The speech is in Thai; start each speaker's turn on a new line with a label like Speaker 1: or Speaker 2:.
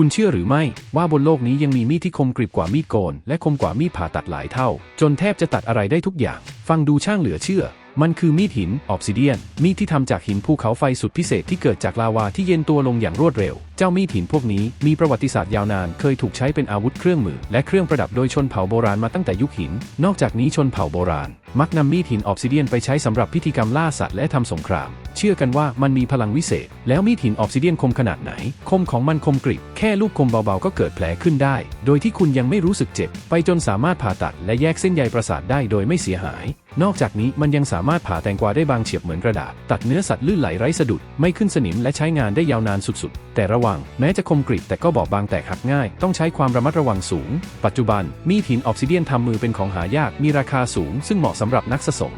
Speaker 1: คุณเชื่อหรือไม่ว่าบนโลกนี้ยังมีมีดที่คมกริบกว่ามีดโกน และคมกว่ามีดผ่าตัดหลายเท่า จนแทบจะตัดอะไรได้ทุกอย่าง ฟังดูช่างเหลือเชื่อ มันคือมีดหินออบซิเดียน มีดที่ทำจากหินภูเขาไฟสุดพิเศษที่เกิดจากลาวาที่เย็นตัวลงอย่างรวดเร็ว เจ้ามีดหินพวกนี้มีประวัติศาสตร์ยาวนาน เคยถูกใช้เป็นอาวุธเครื่องมือ และเครื่องประดับโดยชนเผ่าโบราณมาตั้งแต่ยุคหิน นอกจากนี้ชนเผ่าโบราณ มักนำมีดหินออบซิเดียนไปใช้สำหรับพิธีกรรมล่าสัตว์และทำสงคราม เชื่อกันว่ามันมีพลังวิเศษ แล้วมีดหินออบซิเดียนคมขนาดไหน คมของมันคมกริบ แค่ลูกคมเบาๆ ก็เกิดแผลขึ้นได้ โดยที่คุณยังไม่รู้สึกเจ็บ ไปจนสามารถผ่าตัดและแยกเส้นใยประสาทได้โดยไม่เสียหาย นอกจากนี้มันยังสามารถผ่าแตงกวาได้บางเฉียบเหมือนกระดาษ ตัดเนื้อสัตว์ลื่นไหลไร้สะดุด ไม่ขึ้นสนิมและใช้งานได้ยาวนานสุดๆ แต่ระวัง แม้จะคมกริบแต่ก็บอบบางแตกหักง่าย ต้องใช้ความระมัดระวังสูง ปัจจุบันมีดหินออบซิเดียนทำมือเป็นของหายากมีราคาสูง ซึ่งเหมาะสำหรับนักสะสม